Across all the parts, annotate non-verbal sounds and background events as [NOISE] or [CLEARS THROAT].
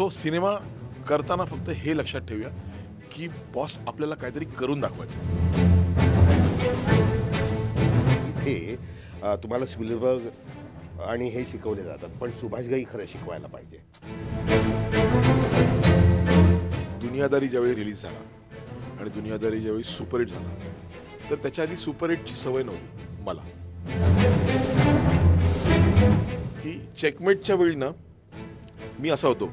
So cinema करताना फक्त हे लक्षात ठेवूया की बॉस आपल्याला काहीतरी करून दाखवायचं. इथे तुम्हाला स्पिलबर्ग आणि हे शिकवले जातात पण सुभाषघाई खरं शिकवायला पाहिजे. दुनियादारी ज्यावेळी रिलीज झाला आणि दुनियादारी ज्यावेळी सुपरहिट झाला तर त्याच्या आधी सुपरहिटची सवय नव्हती मला. की चेकमेटच्या वेळी ना मी असा होतो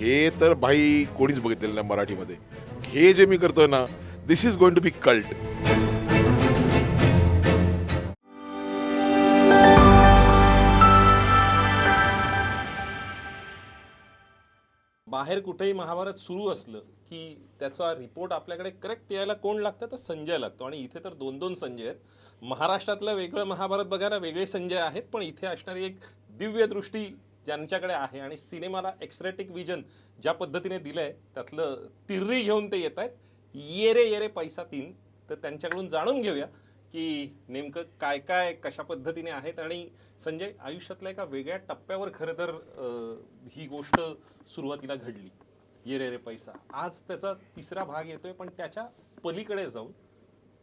हे तर भाई कोणीच बघितलेलं नाही मराठीमध्ये. हे जे मी करतोय ना this is going to be cult बाहेर कुठेही महाभारत सुरू असलं की त्याचा रिपोर्ट आपल्याकडे करेक्ट यायला कोण लागतं? तर संजय लागतो. आणि इथे तर दोन दोन संजय आहेत. महाराष्ट्रातलं वेगळं महाभारत बघायला वेगळे संजय आहेत पण इथे असणारी एक दिव्य दृष्टी ज्यांच्याकडे आहे आणि सिनेमाला एक्सरेटिक विजन ज्या पद्धतीने दिलंय त्यातलं तिर्री घेऊन ते येत आहेत. येरे येरे पैसा तीन. तर त्यांच्याकडून जाणून घेऊया की नेमकं काय काय कशा पद्धतीने आहेत. आणि संजय आयुष्यातल्या एका वेगळ्या टप्प्यावर खरं तर ही गोष्ट सुरुवातीला घडली. ये रे रे पैसा. आज त्याचा तिसरा भाग येतोय पण त्याच्या पलीकडे जाऊन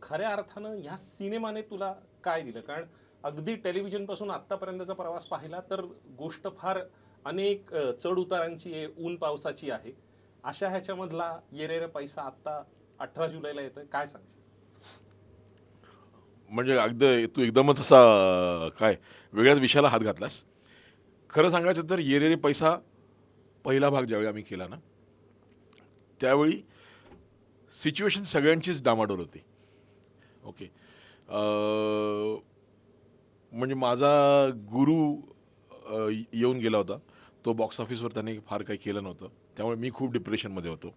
खऱ्या अर्थानं ह्या सिनेमाने तुला काय दिलं? कारण अगदी टेलिव्हिजनपासून आतापर्यंतचा प्रवास पाहिला तर गोष्ट फार अनेक चढ उतारांची आहे ऊन पावसाची आहे. अशा ह्याच्यामधला ये पैसा आत्ता अठरा जुलैला येतोय. काय सांगशील? म्हणजे अगदी तू एकदमच असा काय वेगळ्याच विषयाला हात घातलास. खरं सांगायचं तर येरेरे पैसा पहिला भाग ज्यावेळी आम्ही केला ना त्यावेळी सिच्युएशन सगळ्यांचीच डामाडोल होती. ओके. म्हणजे माझा गुरु येऊन गेला होता. तो बॉक्स ऑफिसवर त्याने फार काही केलं नव्हतं. त्यामुळे मी खूप डिप्रेशनमध्ये होतो.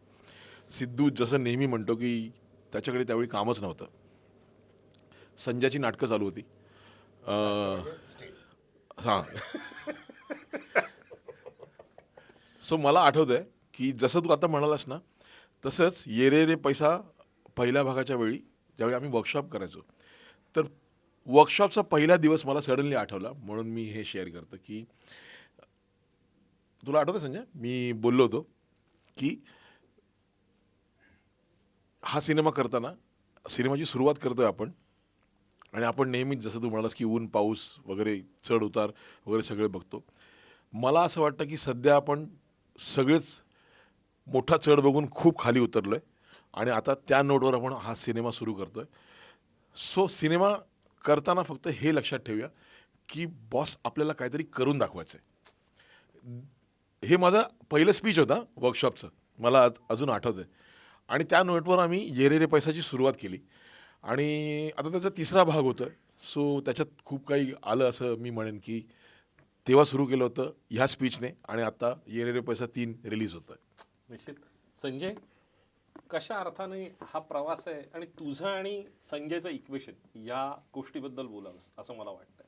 सिद्धू जसं नेहमी म्हणतो की त्याच्याकडे त्यावेळी कामच नव्हतं. संजयची नाटकं चालू होती. हां. सो मला आठवतं आहे की जसं तू आता म्हणालास ना तसंच ये रे रे पैसा पहिल्या भागाच्या वेळी ज्यावेळी आम्ही वर्कशॉप करायचो. तर वर्कशॉपचा पहिला दिवस मला सडनली आठवला. म्हणून मी हे शेअर करतो की तुला आठवतं संजय? मी बोललो होतो की हा सिनेमा करताना सिनेमाची सुरुवात करतोय आपण. आणि आपण नेहमीच जसं तू म्हणालास की ऊन पाऊस वगैरे चढ उतार वगैरे सगळे बघतो. मला असं वाटतं की सध्या आपण सगळेच मोठा चढ बघून खूप खाली उतरलो आहे आणि आता त्या नोटवर आपण हा सिनेमा सुरू करतो आहे सो सिनेमा करताना फक्त हे लक्षात ठेवूया की बॉस आपल्याला काहीतरी करून दाखवायचं आहे हे माझं पहिलं स्पीच होता वर्कशॉपचं मला आज अजून आठवतं आहे आणि त्या नोटवर आम्ही येरेरे रे पैसाची सुरुवात केली. आणि आता त्याचा तिसरा भाग होतो आहे सो त्याच्यात खूप काही आलं असं मी म्हणेन की तेव्हा सुरू केलं होतं ह्या स्पीचने आणि आता येरेरे रे पैसा तीन रिलीज होतं आहे निश्चित. संजय? कशा अर्थाने हा प्रवास आहे आणि तुझं आणि संजयचं इक्वेशन या गोष्टीबद्दल बोलावंस असं मला वाटतं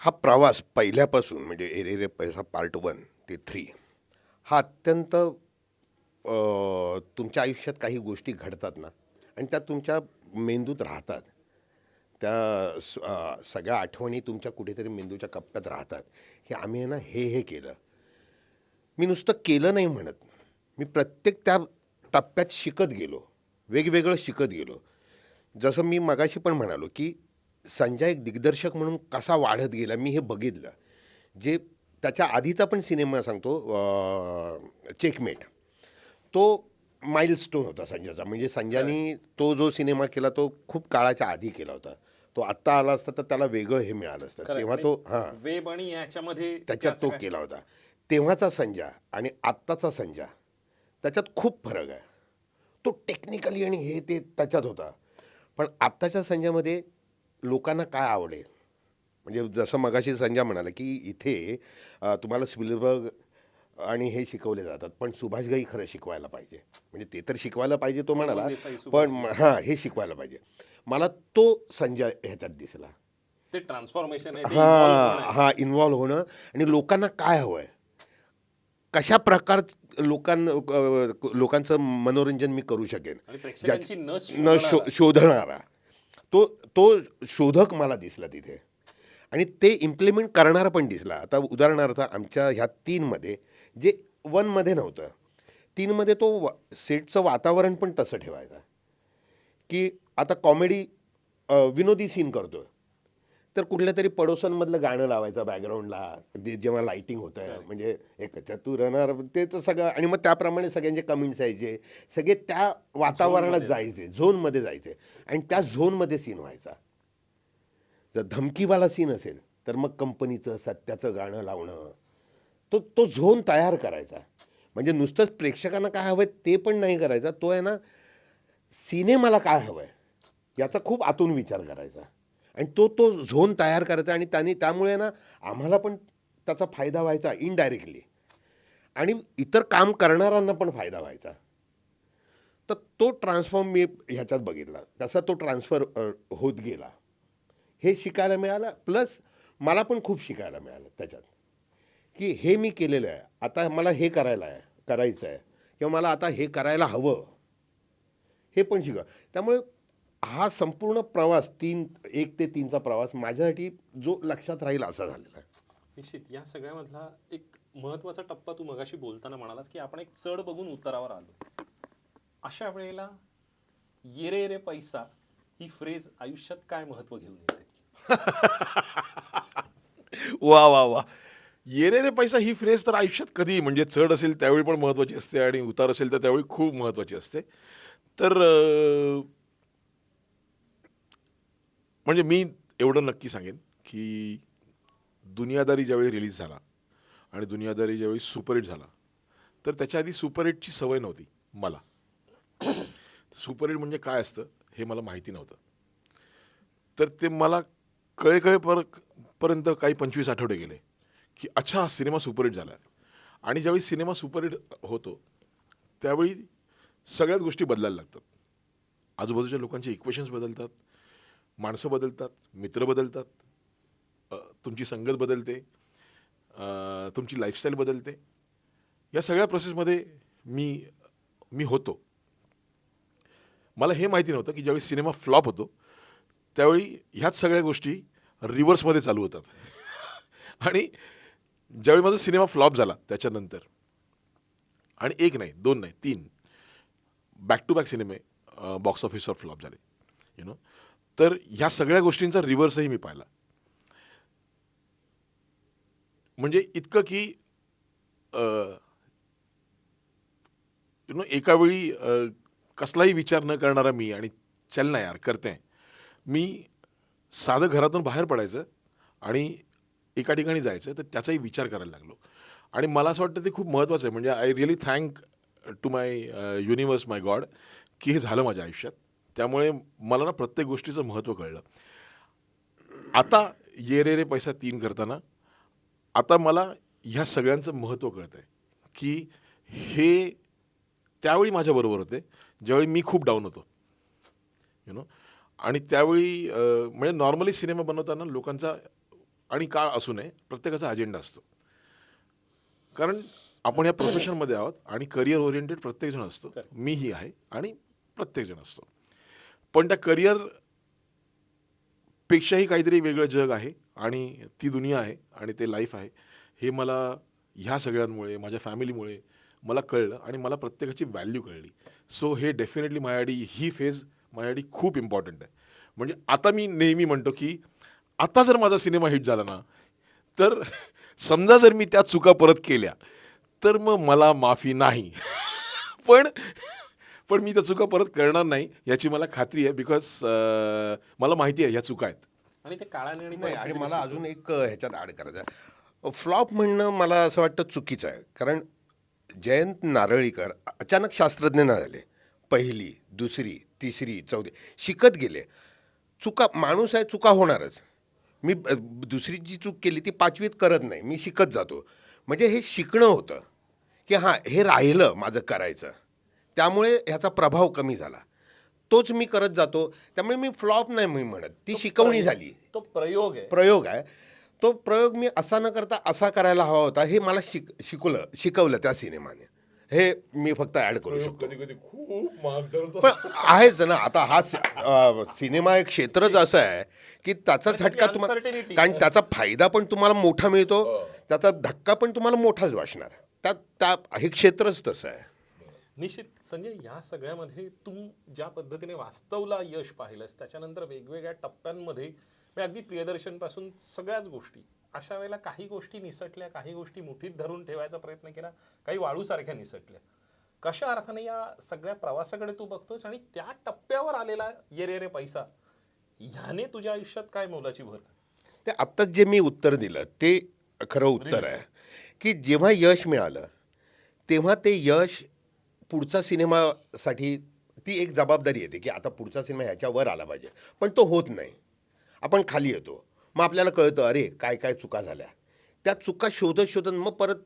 हा प्रवास पहिल्यापासून म्हणजे एरे रे पैसा पार्ट वन ते थ्री हा अत्यंत तुमच्या आयुष्यात काही गोष्टी घडतात ना आणि त्या तुमच्या मेंदूत राहतात. त्या सगळ्या आठवणी तुमच्या कुठेतरी मेंदूच्या कप्प्यात राहतात. हे आम्ही आहे ना हे हे केलं. मी नुसतं केलं नाही म्हणत. मी प्रत्येक त्या टप्प्यात शिकत गेलो वेगवेगळं शिकत गेलो. जसं मी मगाशी पण म्हणालो की संजय एक दिग्दर्शक म्हणून कसा वाढत गेला मी हे बघितलं. जे त्याच्या आधीचा पण सिनेमा सांगतो चेकमेट. तो माइलस्टोन होता संजयचा. म्हणजे संजयनी तो जो सिनेमा केला तो खूप काळाच्या आधी केला होता. तो आत्ता आला असता तर त्याला वेगळं हे मिळालं असतं. तेव्हा तो हां. वेब आणि याच्यामध्ये त्याच्यात त्या तो केला होता. तेव्हाचा संजय आणि आत्ताचा संजय त्याच्यात खूप फरक आहे. तो टेक्निकली आणि हे ते त्याच्यात होता. पण आत्ताच्या संजयमध्ये लोकांना काय आवडेल? म्हणजे जसं मगाशी संजय म्हणाला की इथे तुम्हाला स्पिलबर्ग आणि हे शिकवले जातात पण सुभाषघाई खरं शिकवायला पाहिजे. म्हणजे ते तर शिकवायला पाहिजे तो म्हणाला सुभाष पण हां हे शिकवायला पाहिजे. मला तो संजय ह्याच्यात दिसला. ते ट्रान्सफॉर्मेशन हा. हा इन्व्हॉल्व्ह होणं आणि लोकांना काय हवं आहे कशा प्रकार लोकांना अ, लोकांचं मनोरंजन मी करू शकेन? न शो शोधणारा. तो तो शोधक मला दिसला तिथे. आणि ते इम्प्लिमेंट करणारा पण दिसला. आता उदाहरणार्थ आमच्या ह्या तीनमध्ये जे वनमध्ये नव्हतं तीनमध्ये तो वा सेटचं वातावरण पण तसं ठेवायचा. की आता कॉमेडी विनोदी सीन करतोय. तर कुठल्या तरी पडोसांमधलं गाणं लावायचं बॅकग्राऊंडला ते जेव्हा लाईटिंग होतं म्हणजे एक चतुर नर ते तर सगळं आणि मग त्याप्रमाणे सगळ्यांचे कमेंट्स यायचे. सगळे त्या वातावरणात जायचे झोनमध्ये जायचे. आणि त्या झोनमध्ये सीन व्हायचा. जर धमकीवाला सीन असेल तर मग कंपनीचं सत्याचं गाणं लावणं. तो तो झोन तयार करायचा. म्हणजे नुसतंच प्रेक्षकांना काय हवंय ते पण नाही करायचा. तो आहे ना सिनेमाला काय हवं आहे याचा खूप आतून विचार करायचा. आणि तो तो झोन तयार करायचा आणि त्यांनी त्यामुळे ना आम्हाला पण त्याचा फायदा व्हायचा इनडायरेक्टली आणि इतर काम करणाऱ्यांना पण फायदा व्हायचा. तर तो ट्रान्सफॉर्म मी ह्याच्यात बघितला. तसा तो ट्रान्सफर होत गेला. हे शिकायला मिळालं. प्लस मला पण खूप शिकायला मिळालं त्याच्यात. की हे मी केलेलं आहे. आता मला हे करायला आहे करायचं आहे. किंवा मला आता हे करायला हवं. हे पण शिका त्यामुळे हा संपूर्ण प्रवास तीन एक ते तीनचा प्रवास माझ्यासाठी जो लक्षात राहील असा झालेला आहे. निश्चित. या सगळ्यामधला एक महत्त्वाचा टप्पा तू मगाशी बोलताना म्हणालास की आपण एक चढ बघून उतारावर आलो. अशा वेळेला येरे रे पैसा ही फ्रेज आयुष्यात काय महत्त्व घेऊन येते? [LAUGHS] वा वा वा. येणे रे पैसा ही फ्रेज तर आयुष्यात कधी म्हणजे चढ असेल त्यावेळी पण महत्त्वाची असते आणि उतार असेल तर त्यावेळी खूप महत्त्वाची असते. तर म्हणजे मी एवढं नक्की सांगेन की दुनियादारी ज्यावेळी रिलीज झाला आणि दुनियादारी ज्यावेळी सुपरहिट झाला तर त्याच्या आधी सुपरहिटची सवय नव्हती मला. [CLEARS THROAT] सुपरहिट म्हणजे काय असतं हे मला माहिती नव्हतं. तर ते मला कळे कळे पर पर्यंत काही पंचवीस आठवडे गेले की अच्छा हा सिनेमा सुपरहिट झाला आणि ज्यावेळी सिनेमा सुपरहिट होतो त्यावेळी सगळ्याच गोष्टी बदलायला लागतात. आजूबाजूच्या लोकांचे इक्वेशन्स बदलतात. माणसं बदलतात मित्र बदलतात तुमची संगत बदलते तुमची लाईफस्टाईल बदलते. या सगळ्या प्रोसेसमध्ये मी मी होतो. मला हे माहिती नव्हतं की ज्यावेळी सिनेमा फ्लॉप होतो त्यावेळी ह्याच सगळ्या गोष्टी रिव्हर्समध्ये चालू होतात. [LAUGHS] आणि ज्यावेळी माझा सिनेमा फ्लॉप झाला त्याच्यानंतर. आणि एक नाही दोन नाही तीन. बॅक टू बॅक सिनेमे बॉक्स ऑफिसवर फ्लॉप झाले. यु नो तर ह्या सगळ्या गोष्टींचा रिव्हर्सही मी पाहिला. म्हणजे इतकं की यु नो एकावेळी कसलाही विचार न करणारा मी आणि चल ना यार करते. मी साधं घरातून बाहेर पडायचं आणि एका ठिकाणी जायचं तर त्याचाही विचार करायला लागलो. आणि मला असं वाटतं ते खूप महत्त्वाचं आहे. म्हणजे I really thank to my universe my God की हे झालं माझ्या आयुष्यात. त्यामुळे मला ना प्रत्येक गोष्टीचं महत्त्व कळलं. आता ये रे रे पैसा तीन करताना आता मला ह्या सगळ्यांचं महत्त्व कळतं आहे की हे त्यावेळी माझ्याबरोबर होते ज्यावेळी मी खूप डाऊन होतो. यु नो आणि त्यावेळी म्हणजे नॉर्मली सिनेमा बनवताना लोकांचा आणि काळ असू नये प्रत्येकाचा अजेंडा असतो. कारण आपण या प्रोफेशनमध्ये आहोत आणि करिअर ओरिएंटेड प्रत्येकजण असतो. मीही आहे आणि प्रत्येकजण असतो. पण त्या करिअर पेक्षाही काहीतरी वेगळं जग आहे आणि ती दुनिया आहे आणि ते लाईफ आहे. हे मला ह्या सगळ्यांमुळे माझ्या फॅमिलीमुळे मला कळलं आणि मला प्रत्येकाची व्हॅल्यू कळली. सो हे डेफिनेटली माझ्यासाठी ही फेज माझ्यासाठी खूप इम्पॉर्टंट आहे. म्हणजे आता मी नेहमी म्हणतो की आता जर माझा सिनेमा हिट झाला ना तर समजा जर मी त्या चुका परत केल्या तर मग मला माफी नाही. [LAUGHS] पण पण मी त्या चुका परत करणार नाही याची मला खात्री आहे बिकॉज मला माहिती आहे ह्या चुका आहेत. आणि ते काळाने आणि नाही आणि मला अजून एक ह्याच्यात ॲड करायचं फ्लॉप म्हणणं मला असं वाटतं चुकीचं आहे. कारण जयंत नारळीकर अचानक शास्त्रज्ञ नाही झाले. पहिली दुसरी तिसरी चौथी शिकत गेले. चुका माणूस आहे चुका होणारच. मी दुसरी जी चूक केली ती पाचवीत करत नाही. मी शिकत जातो. म्हणजे हे शिकणं होतं. की हां हे राहिलं माझं करायचं. त्यामुळे ह्याचा प्रभाव कमी झाला. तोच मी करत जातो. त्यामुळे मी फ्लॉप नाही मी म्हणत. ती शिकवणी झाली. तो प्रयोग आहे. प्रयोग आहे. तो प्रयोग मी असा न करता असा करायला हवा होता हे मला शिक शिकवलं शिकवलं त्या सिनेमाने. हे मी फक्त ॲड करू शकतो. कधी कधी खूप महाग पण आहेच ना. आता हा सि- अं, सिनेमा एक क्षेत्रच असं आहे की त्याचा आणि झटका तुम्हाला uncertainty. कारण त्याचा फायदा पण तुम्हाला मोठा मिळतो. त्याचा धक्का पण तुम्हाला मोठाच वाचणार. त्या त्या हे क्षेत्रच तसं आहे. निश्चित संजय या सगळ्यामध्ये तू ज्या पद्धतीने वास्तवला यश पाहिलंस त्याच्यानंतर वेगवेगळ्या टप्प्यांमध्ये अगदी प्रियदर्शनपासून सगळ्याच गोष्टी अशा वेळेला काही गोष्टी निसटल्या काही गोष्टी मुठीत धरून ठेवायचा प्रयत्न केला काही वाळूसारख्या निसटल्या. कशा अर्थाने या सगळ्या प्रवासाकडे तू बघतोस आणि त्या टप्प्यावर आलेला ये रे रे पैसा ह्याने तुझ्या आयुष्यात काय मोलाची भर? ते आत्ताच जे मी उत्तर दिलं ते खरं उत्तर आहे की जेव्हा यश मिळालं तेव्हा ते यश पुढचा सिनेमासाठी ती एक जबाबदारी येते की आता पुढचा सिनेमा ह्याच्यावर आला पाहिजे. पण तो होत नाही. आपण खाली येतो. मग आपल्याला कळतं अरे काय काय चुका झाल्या. त्या चुका शोधत शोधत मग परत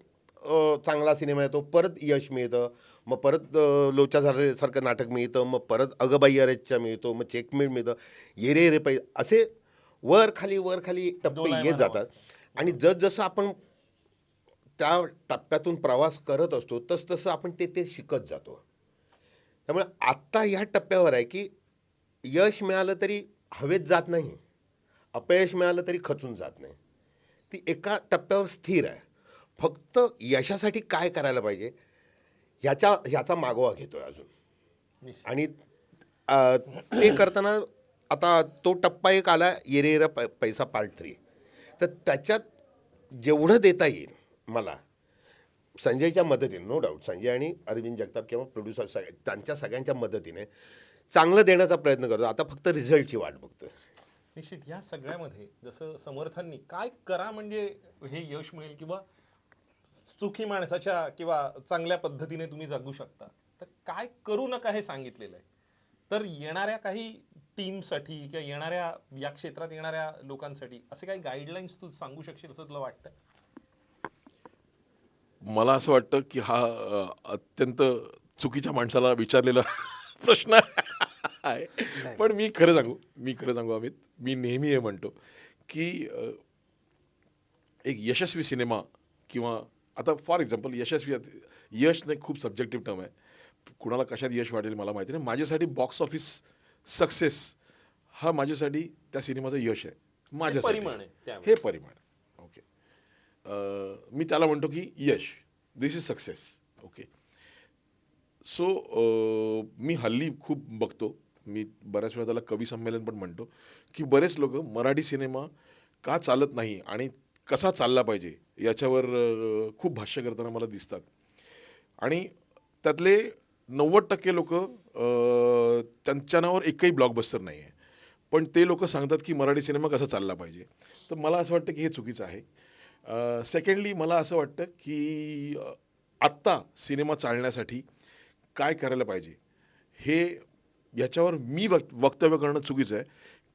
चांगला सिनेमा येतो परत यश मिळतं. मग परत लोचा झाल्यासारखं नाटक मिळतं मग परत अगबाई अरेच्या मिळतो मग चेकमेट मिळतं. ये रे रे पै असे वर खाली वर खाली टप्पे येत जातात. आणि जसजसं आपण त्या टप्प्यातून प्रवास करत असतो तसतसं आपण ते ते शिकत जातो. त्यामुळे आत्ता ह्या टप्प्यावर आहे की यश मिळालं तरी हवेत जात नाही अपयश मिळालं तरी खचून जात नाही. ती एका टप्प्यावर स्थिर आहे. फक्त यशासाठी काय करायला पाहिजे ह्याच्या ह्याचा मागोवा घेतो आहे अजून. आणि ते करताना आता तो टप्पा एक आला येरेरा प पैसा पार्ट थ्री. तर त्याच्यात जेवढं देता येईल मला. संजयच्या मदतीने नो डाऊट संजय आणि अरविंद जगताप किंवा प्रोड्युसर सग त्यांच्या सगळ्यांच्या मदतीने चांगलं देण्याचा प्रयत्न करतो. आता फक्त रिझल्टची वाट बघतोय. निश्चित या सगळ्यामध्ये जसं समर्थांनी काय करा म्हणजे हे यश मिळेल किंवा सुखी माणसाच्या किंवा चांगल्या पद्धतीने तुम्ही जगू शकता. तर काय करू नका हे सांगितलेलं आहे. तर येणाऱ्या काही टीमसाठी किंवा येणाऱ्या या क्षेत्रात येणाऱ्या लोकांसाठी असे काही गाईडलाईन्स तू सांगू शकशील असं तुला वाटतं? मला असं वाटतं की हा अत्यंत चुकीच्या माणसाला विचारलेला [LAUGHS] प्रश्न आहे. पण मी खरं सांगू मी खरं सांगू अमित मी नेहमी हे म्हणतो की एक यशस्वी सिनेमा किंवा आता फॉर एक्झाम्पल यशस्वी यश नाही खूप सब्जेक्टिव्ह टर्म आहे. कुणाला कशात यश वाटेल मला माहिती नाही. माझ्यासाठी बॉक्स ऑफिस सक्सेस हा माझ्यासाठी त्या सिनेमाचं यश आहे. माझ्यासाठी. परिमाण आहे त्यावेळेस. हे परिमाण मी त्याला म्हणतो की Yash this is success okay so मी हल्ली खूप बघतो मी बऱ्याच वेळा त्याला कवी संमेलन पण म्हणतो की बरेच लोक मराठी सिनेमा का चालत नाही आणि कसा चालला पाहिजे याच्यावर खूप भाष्य करताना मला दिसतात. आणि त्यातले नव्वद टक्के लोक त्यांच्या नावावर एकही ब्लॉकबस्टर नाही आहे पण ते लोक सांगतात की मराठी सिनेमा कसा चालला पाहिजे. तर मला असं वाटतं की हे चुकीचं आहे. सेकंडली मला असं वाटतं की आत्ता सिनेमा चालण्यासाठी काय करायला पाहिजे? हे याच्यावर मी वक वक्तव्य करणं चुकीचं आहे.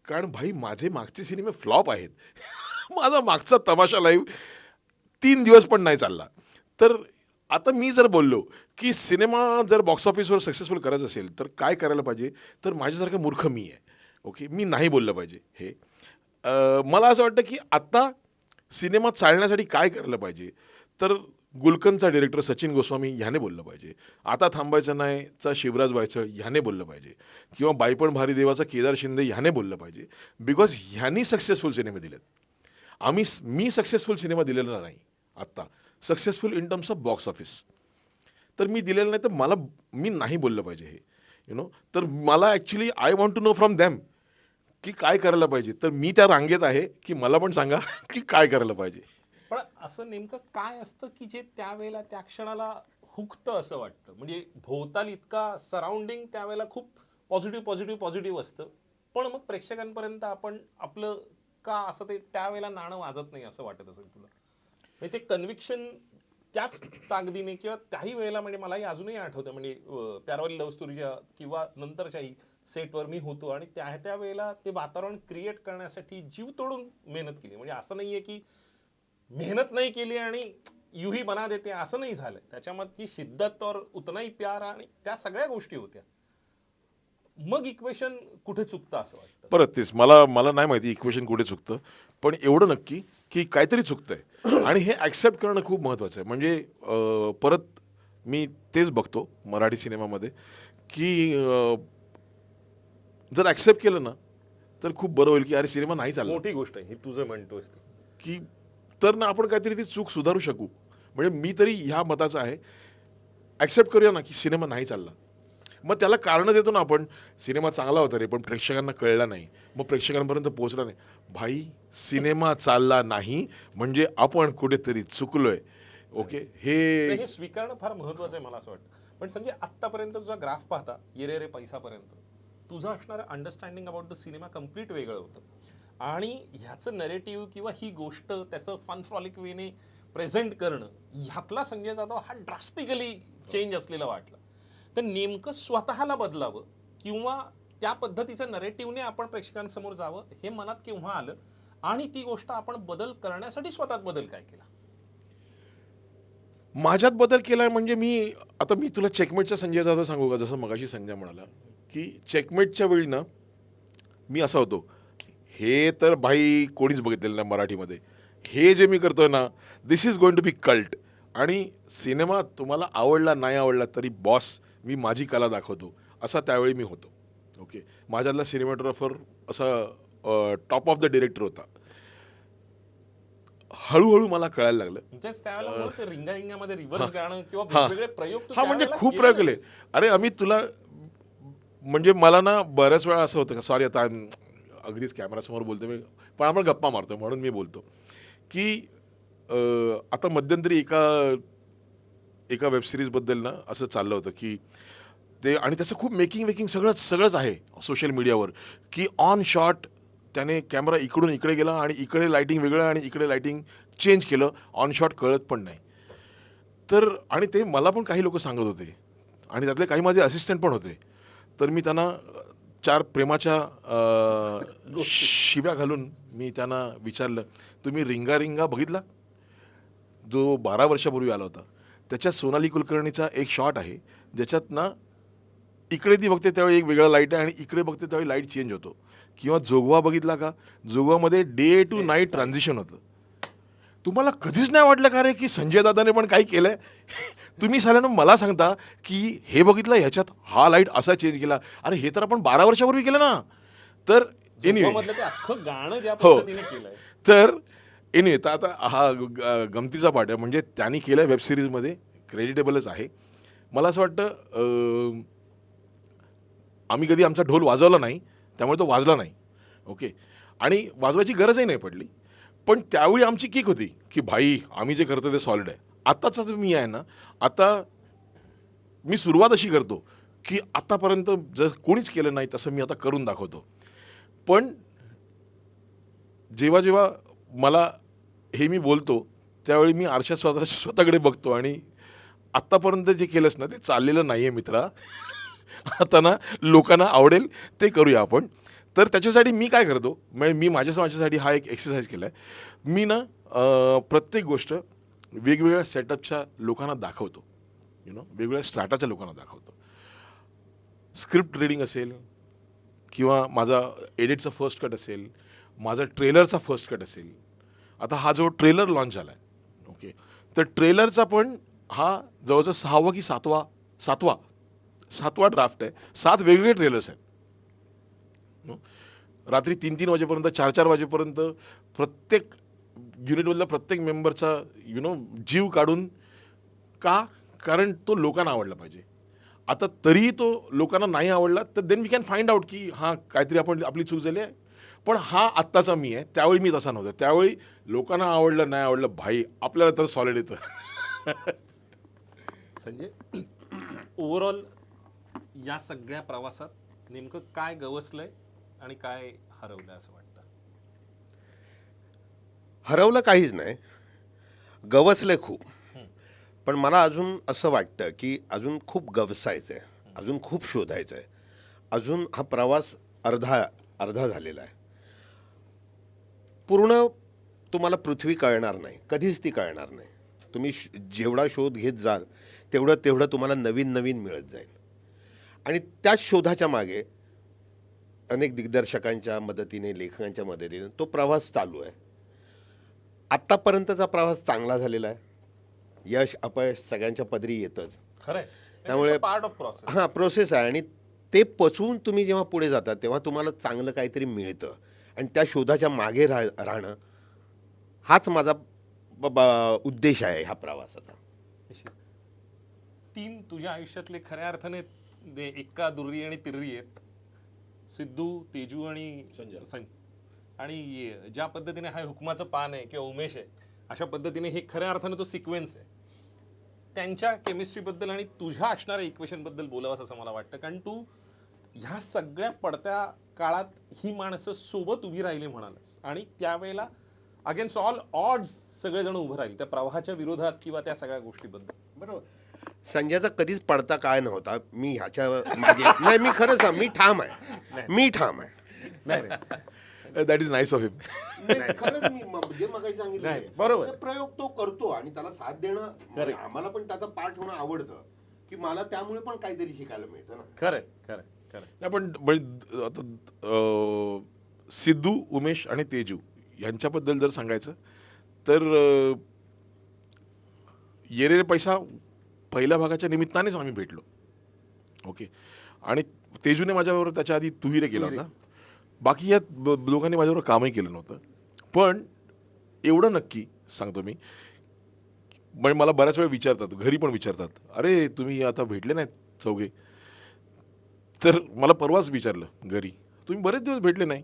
कारण भाई माझे मागचे सिनेमे फ्लॉप आहेत. [LAUGHS] माझा मागचा तमाशा लाईव्ह तीन दिवस पण नाही चालला. तर आता मी जर बोललो की सिनेमा जर बॉक्स ऑफिसवर सक्सेसफुल करायचं असेल तर काय करायला पाहिजे? तर माझ्यासारखं मूर्ख मी आहे. ओके मी नाही बोललं पाहिजे हे. मला असं वाटतं की आत्ता सिनेमा चालण्यासाठी काय करायला पाहिजे? तर गुलकनचा डिरेक्टर सचिन गोस्वामी ह्याने बोललं पाहिजे. आता थांबायचं नाहीचा शिवराज वायचळ ह्याने बोललं पाहिजे. किंवा बायपण भारी देवाचा केदार शिंदे ह्याने बोललं पाहिजे. बिकॉज ह्यांनी सक्सेसफुल सिनेमे दिलेत. आम्ही मी सक्सेसफुल सिनेमा दिलेला नाही आत्ता. Successful in terms of box office तर मी दिलेलं नाही तर मला मी नाही बोललं पाहिजे हे. यु नो तर मला actually I want to know from them की काय करायला पाहिजे? तर मी त्या रांगेत आहे की मला पण सांगा [LAUGHS] की काय करायला पाहिजे. पण असं नेमकं काय असतं की जे त्यावेळेला त्या क्षणाला हुकतं असं वाटतं? म्हणजे भोवताल इतका सराउंडिंग त्यावेळेला खूप पॉझिटिव्ह पॉझिटिव्ह पॉझिटिव्ह असतं. पण मग प्रेक्षकांपर्यंत आपण आपलं का असं ते त्यावेळेला नाणं वाजत नाही असं वाटत असेल तुला? म्हणजे ते कन्व्हिक्शन त्याच ताकदीने किंवा त्याही वेळेला म्हणजे मलाही अजूनही आठवतं. म्हणजे प्यारवाली लव्ह स्टोरीच्या किंवा नंतरच्याही सेटवर मी होतो आणि त्या त्या वेळेला ते वातावरण क्रिएट करण्यासाठी जीव तोडून मेहनत केली. म्हणजे असं नाहीये की मेहनत नाही केली आणि युही बना देते असं नाही झालं त्याच्यामध्ये शिद्दत और उतनाही प्यार आणि त्या सगळ्या गोष्टी होत्या. मग इक्वेशन कुठे चुकतं असं वाटतं? परत तेच मला मला नाही माहिती इक्वेशन कुठे चुकतं पण एवढं नक्की की काहीतरी चुकतंय. आणि हे ॲक्सेप्ट करणं खूप महत्त्वाचं आहे. म्हणजे परत मी तेच बघतो मराठी सिनेमामध्ये की जर ॲक्सेप्ट केलं ना तर खूप बरं होईल की अरे सिनेमा नाही चालला. मोठी गोष्ट आहे ही तुझं म्हणतोस की तर ना आपण काहीतरी ती चूक सुधारू शकू. म्हणजे मी तरी ह्या मताचा आहे. ॲक्सेप्ट करूया ना की सिनेमा नाही चालला. मग त्याला कारणं देतो ना आपण सिनेमा चांगला होता रे पण प्रेक्षकांना कळला नाही. मग प्रेक्षकांपर्यंत पोहोचला नाही. भाई सिनेमा चालला नाही म्हणजे आपण कुठेतरी चुकलोय. ओके हे हे स्वीकारणं फार महत्वाचं आहे मला असं वाटतं. पण संजय आत्तापर्यंत तुझा ग्राफ पाहता येरे रे पैसापर्यंत. तुझं असणारं understanding about the cinema complete वेगळं होतं. आणि ह्याचं नरेटिव्ह किंवा ही गोष्ट त्याचं फन फ्रॉलिक वेने प्रेझेंट करणं ह्यातला संजय जाधव हा ड्रास्टिकली चेंज असलेला वाटला. तर नेमकं स्वतःला बदलावं किंवा त्या पद्धतीचं नरेटिव्हने आपण प्रेक्षकांसमोर जावं हे मनात केव्हा आलं? आणि ती गोष्ट आपण बदल करण्यासाठी स्वतःत बदल काय केला? माझ्यात बदल केलाय म्हणजे मी आता मी तुला चेकमेटचा संजय जाधव सांगू का? जसं मगाशी संजय म्हणाला की चेकमेटच्या वेळी ना मी असा होतो हे तर भाई कोणीच बघितलेलं नाही मराठीमध्ये. हे जे मी करतोय ना this is going to be cult आणि सिनेमा तुम्हाला आवडला नाही आवडला तरी बॉस मी माझी कला दाखवतो. असा त्यावेळी मी होतो. ओके माझ्यातला सिनेमॅटोग्राफर असा टॉप ऑफ द डिरेक्टर होता. हळूहळू मला कळायला लागलं. रिंगा रिंगामध्ये रिव्हर्स गाणं किंवा हा. वेगवेगळे प्रयोग तू हा म्हणजे खूप प्रयोग केले. अरे अमित तुला म्हणजे मला ना बऱ्याच वेळा असं होतं का सॉरी आता अगदीच कॅमेरासमोर बोलतो मी पण आपण गप्पा मारतो म्हणून मी बोलतो. की आता मध्यंतरी एका एका वेबसिरीजबद्दल ना असं चाललं होतं की ते आणि त्याचं खूप मेकिंग वेकिंग सगळंच सगळंच आहे सोशल मीडियावर की ऑन शॉट त्याने कॅमेरा इकडून इकडे गेला आणि इकडे लायटिंग वेगळं आणि इकडे लायटिंग चेंज केलं. ऑन शॉट कळत पण नाही. तर आणि ते मला पण काही लोक सांगत होते. आणि त्यातले काही माझे असिस्टंट पण होते. तर मी त्यांना चार प्रेमाच्या शिव्या घालून मी त्यांना विचारलं तुम्ही रिंगा रिंगा बघितला? जो बारा वर्षापूर्वी आला होता. त्याच्यात सोनाली कुलकर्णीचा एक शॉट आहे. ज्याच्यात ना इकडे ती बघते त्यावेळी एक वेगळा लाइट आहे आणि इकडे बघते त्यावेळी लाइट चेंज होतो. किंवा जोगवा बघितला का? जोगवामध्ये डे टू नाईट ट्रान्झिशन होतं. तुम्हाला कधीच नाही वाटलं का रे की संजय दादाने पण काही केलंय? [LAUGHS] तुम्ही साल्यानं मला सांगता की हे बघितलं ह्याच्यात हा लाइट असा चेंज केला. अरे हे तर आपण बारा वर्षापूर्वी केलं ना. तर एनिवे हो. तर एनिवे तर आता हा गमतीचा पार्ट आहे. म्हणजे त्यांनी केलं वेब सिरीजमध्ये क्रेडिटेबलच आहे. मला असं वाटतं आम्ही कधी आमचा ढोल वाजवला नाही. त्यामुळे तो वाजला नाही. ओके आणि वाजवायची गरजही नाही पडली. पण त्यावेळी आमची किक होती की भाई आम्ही जे करतो ते सॉलिड आहे. आत्ताचा मी आहे ना आता मी सुरुवात अशी करतो की आतापर्यंत जर कोणीच केलं नाही तसं मी आता करून दाखवतो. पण जेव्हा जेव्हा मला हे मी बोलतो त्यावेळी मी आरशा स्वतः स्वतःकडे बघतो आणि आत्तापर्यंत जे केलंस ना ते चाललेलं नाही आहे मित्रा. आता ना लोकांना आवडेल ते करूया आपण. तर त्याच्यासाठी मी काय करतो म्हणजे मी माझ्या माझ्यासाठी हा एक एक्सरसाइज केला आहे मी ना प्रत्येक गोष्ट वेगवेगळ्या सेटअपच्या लोकांना दाखवतो. यु नो वेगवेगळ्या स्ट्राटाच्या लोकांना दाखवतो. स्क्रिप्ट रिडिंग असेल किंवा माझा एडिटचा फर्स्ट कट असेल माझा ट्रेलरचा फर्स्ट कट असेल. आता हा जो ट्रेलर लॉन्च झाला आहे ओके तर ट्रेलरचा पण हा जवळजवळ सहावा की सातवा सातवा सातवा ड्राफ्ट आहे. सात वेगवेगळे ट्रेलर्स आहेत. रात्री तीन तीन वाजेपर्यंत चार चार वाजेपर्यंत प्रत्येक युनिटमधल्या प्रत्येक मेंबरचा यु नो जीव काढून का? कारण तो लोकांना आवडला पाहिजे. आता तरीही तो लोकांना नाही आवडला तर then we can find out की हां काहीतरी आपण आपली चूक झाली आहे. पण हा आत्ताचा मी आहे. त्यावेळी मी तसा नव्हता. त्यावेळी लोकांना आवडलं नाही आवडलं भाई आपल्याला तर सॉलिड येतं. संजय ओव्हरऑल या सगळ्या प्रवासात नेमकं काय गवसलंय आणि काय हरवलंय असं वाटतं? हरवलं काहीच नाही. गवसलं खूप. पण मला अजून असं वाटतं की अजून खूप गवसायचं आहे अजून खूप शोधायचं आहे अजून हा प्रवास अर्धा अर्धा झालेला आहे. पूर्ण तुम्हाला पृथ्वी कळणार नाही. कधीच ती कळणार नाही. तुम्ही जेवढा शोध घेत जाल तेवढं तेवढं तुम्हाला नवीन नवीन मिळत जाईल. आणि त्याच शोधाच्या मागे अनेक दिग्दर्शकांच्या मदतीने लेखकांच्या मदतीने तो प्रवास चालू आहे. आत्तापर्यंतचा प्रवास चांगला झालेला आहे. यश अपयश सगळ्यांच्या पदरी येतच. खरंय. त्यामुळे- पार्ट ऑफ प्रोसेस हां प्रोसेस आहे आणि ते पचवून तुम्ही जेव्हा पुढे जाता तेव्हा तुम्हाला चांगलं काहीतरी मिळतं. आणि त्या शोधाच्या मागे राह राहणं हाच माझा उद्देश आहे ह्या प्रवासाचा. तीन तुझ्या आयुष्यातले खऱ्या अर्थाने दे- एक्का दुर्री आणि तिर्री आहेत. सिद्धू तेजू आणि संजय. आणि ज्या पद्धतीने हा हुकमाचं पान आहे किंवा उमेश आहे अशा पद्धतीने हे खऱ्या अर्थाने तो सिक्वेन्स आहे. त्यांच्या केमिस्ट्रीबद्दल आणि तुझ्या असणाऱ्या इक्वेशनबद्दल बोलावंस असं मला वाटतं. कारण तू ह्या सगळ्या पडत्या काळात ही माणसं सोबत उभी राहिली म्हणालस. आणि त्यावेळेला अगेन्स्ट ऑल ऑड्स सगळेजण उभं राहिले त्या प्रवाहाच्या विरोधात किंवा त्या सगळ्या गोष्टीबद्दल. बरोबर. संजयचा कधीच पडता काय नव्हता. मी ह्याच्या मागे नाही मी खरं सांग मी ठाम आहे. मी ठाम आहे. नाही नाही. That is nice of him खरंच मी म- जे मगाशी सांगितलं नाही. बरोबर. ते प्रयोग तो करतो आणि त्याला साथ देणं म्हणजे आम्हाला पण त्याचा पाठ होणं आवडतं. की मला त्यामुळे पण काहीतरी शिकायला मिळतं ना. खरंय खरंय खरंय नाही पण म्हणजे आता अं, सिद्धू उमेश आणि तेजू यांच्याबद्दल जर सांगायचं तर अं, येरेरे पैसा पहिल्या भागाच्या निमित्तानेच आम्ही भेटलो. ओके. आणि तेजूने माझ्याबरोबर त्याच्या आधी तुहिरे केला होता. बाकी या दोघांनी माझ्याबरोबर कामही केलं नव्हतं. पण एवढं नक्की सांगतो मी म्हणजे मला बऱ्याच वेळा विचारतात घरी पण विचारतात अरे तुम्ही आता भेटले नाहीत चौघे? तर मला परवाच विचारलं घरी? तुम्ही बरेच दिवस भेटले नाही.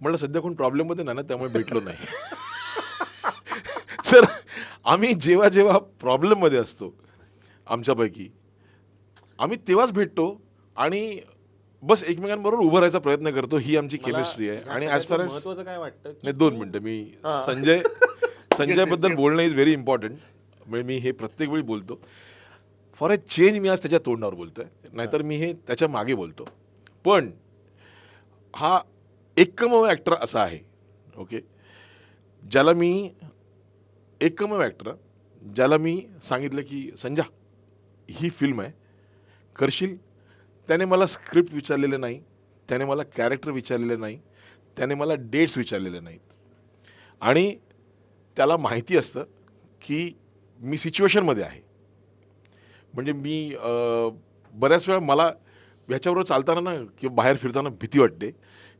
म्हणलं सध्या कोण प्रॉब्लेममध्ये नाही ना त्यामुळे भेटलो नाही. [LAUGHS] तर आम्ही जेव्हा जेव्हा प्रॉब्लेममध्ये असतो आमच्यापैकी. आम्ही तेव्हाच भेटतो आणि बस एकमेकांबरोबर उभं राहायचा प्रयत्न करतो. ही आमची केमिस्ट्री आहे. आणि ॲज फार एज काय वाटतं? नाही दोन मिनटं. मी संजय [LAUGHS] संजयबद्दल बोलणं इज व्हेरी इम्पॉर्टंट म्हणजे मी हे प्रत्येक वेळी बोलतो. फॉर अ चेंज मी आज त्याच्या तोंडावर बोलतोय. नाहीतर मी हे त्याच्यामागे बोलतो. पण हा एकमेव ॲक्टर असा आहे. ओके ज्याला मी एकमेव ॲक्टर ज्याला मी सांगितलं की संजा ही फिल्म आहे. करशील? त्याने मला स्क्रिप्ट विचारलेलं नाही. त्याने मला कॅरेक्टर विचारलेलं नाही. त्याने मला डेट्स विचारलेले नाहीत. आणि त्याला माहिती असतं की मी सिच्युएशनमध्ये आहे. म्हणजे मी बऱ्याच वेळा मला ह्याच्याबरोबर चालताना ना किंवा बाहेर फिरताना भीती वाटते.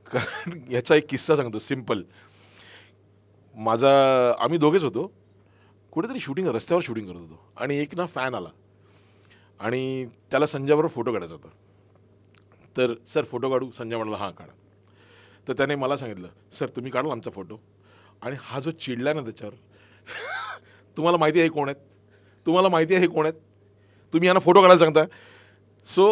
कारण ह्याचा एक किस्सा सांगतो सिंपल माझा आम्ही दोघेच होतो. कुठेतरी शूटिंग रस्त्यावर शूटिंग करत होतो. आणि एक ना फॅन आला. आणि त्याला संजयबरोबर फोटो काढायचा होता. तर सर फोटो काढू संजय म्हणाला हां काढा. तर त्याने मला सांगितलं सर तुम्ही काढला आमचा फोटो. आणि हा जो चिडला ना त्याच्यावर [LAUGHS] तुम्हाला माहिती आहे कोण आहेत? तुम्हाला माहिती आहे कोण आहेत? तुम्ही यांना फोटो काढायला सांगता so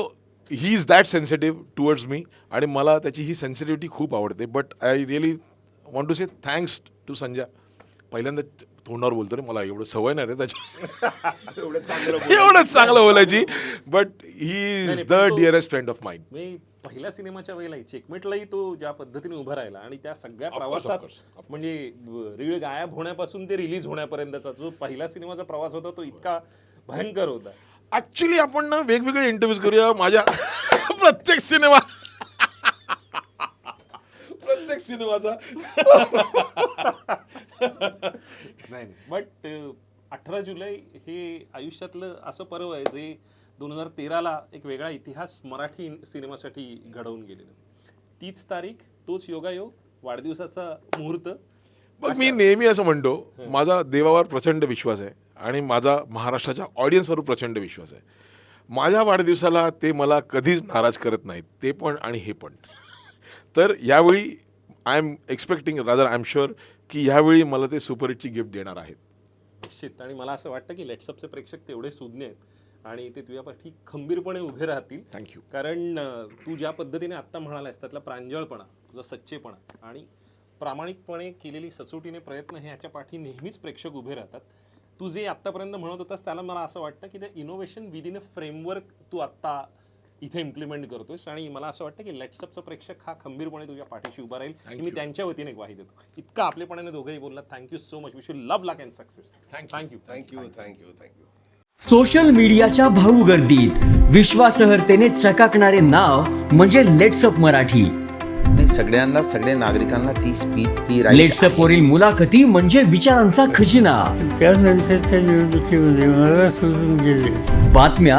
he is that sensitive towards me आणि मला त्याची ही सेन्सिटिव्हिटी खूप आवडते. But I really want to say thanks to Sanjay पहिल्यांदा तोंडावर बोलतो रे मला एवढं सवय नाही रे त्याची. [LAUGHS] एवढंच [LAUGHS] चांगलं बोलायची. But he is the dearest friend of mind मी पहिल्या सिनेमाच्या वेळेलाही चेकमेटलाही तो ज्या पद्धतीने उभा राहिला आणि त्या सगळ्या प्रवासात म्हणजे रीळ गायब होण्यापासून ते रिलीज होण्यापर्यंतचा जो पहिला सिनेमाचा प्रवास होता तो इतका भयंकर होता. ऍक्च्युली आपण ना वेगवेगळे इंटरव्ह्यूज करूया. माझ्या [LAUGHS] प्रत्येक सिनेमा प्रत्येक सिनेमाचा [LAUGHS] नाही बट अठरा जुलै हे आयुष्यातलं असं पर्व आहे जे दोन हजार तेराला एक वेगळा इतिहास मराठी सिनेमासाठी घडवून गेलेलं तीच तारीख तोच योगायोग वाढदिवसाचा मुहूर्त. मग मी नेहमी असं म्हणतो माझा देवावर प्रचंड विश्वास आहे आणि माझा महाराष्ट्राच्या ऑडियन्सवर प्रचंड विश्वास आहे. माझ्या वाढदिवसाला ते मला कधीच नाराज करत नाहीत. ते पण आणि हे पण. तर यावेळी I am expecting rather I am sure की यावेळी मला ते सुपरहिटची गिफ्ट देणार आहेत. निश्चित. आणि मला असं वाटतं की लेट्सअपचे प्रेक्षक तेवढे सुज्ञ आहेत आणि ते तुझ्या पाठी खंबीरपणे उभे राहतील. थँक्यू कारण तू ज्या पद्धतीने आत्ता म्हणालास त्यातला प्रांजळपणा तुझा सच्चेपणा आणि प्रामाणिकपणे केलेली सचोटीने प्रयत्न हे याच्या पाठी नेहमीच प्रेक्षक उभे राहतात. तू जे आत्तापर्यंत म्हणत होतास त्याला मला असं वाटतं की ते इनोव्हेशन विदिन अ फ्रेमवर्क तू आत्ता इथे इम्प्लिमेंट करतोयस आणि मला असं वाटतं की लेट्सअपचा प्रेक्षक हा खंबीरपणे तुझ्या पाठीशी उभा राहील आणि मी त्यांच्या वतीने ग्वाही देतो. इतका आपलेपणाने दोघंही बोलला thank you so much wish you love luck and success thank you thank you thank you thank you social मीडियाच्या भाऊ गर्दीत विश्वासार्हतेने चकाकणारे नाव म्हणजे लेट्सअप मराठी. सगळ्यांना सगळ्या नागरिकांना ती स्पीच ती लेट्सअप वरील मुलाखती म्हणजे विचारांचा खजिना. गेले. बातम्या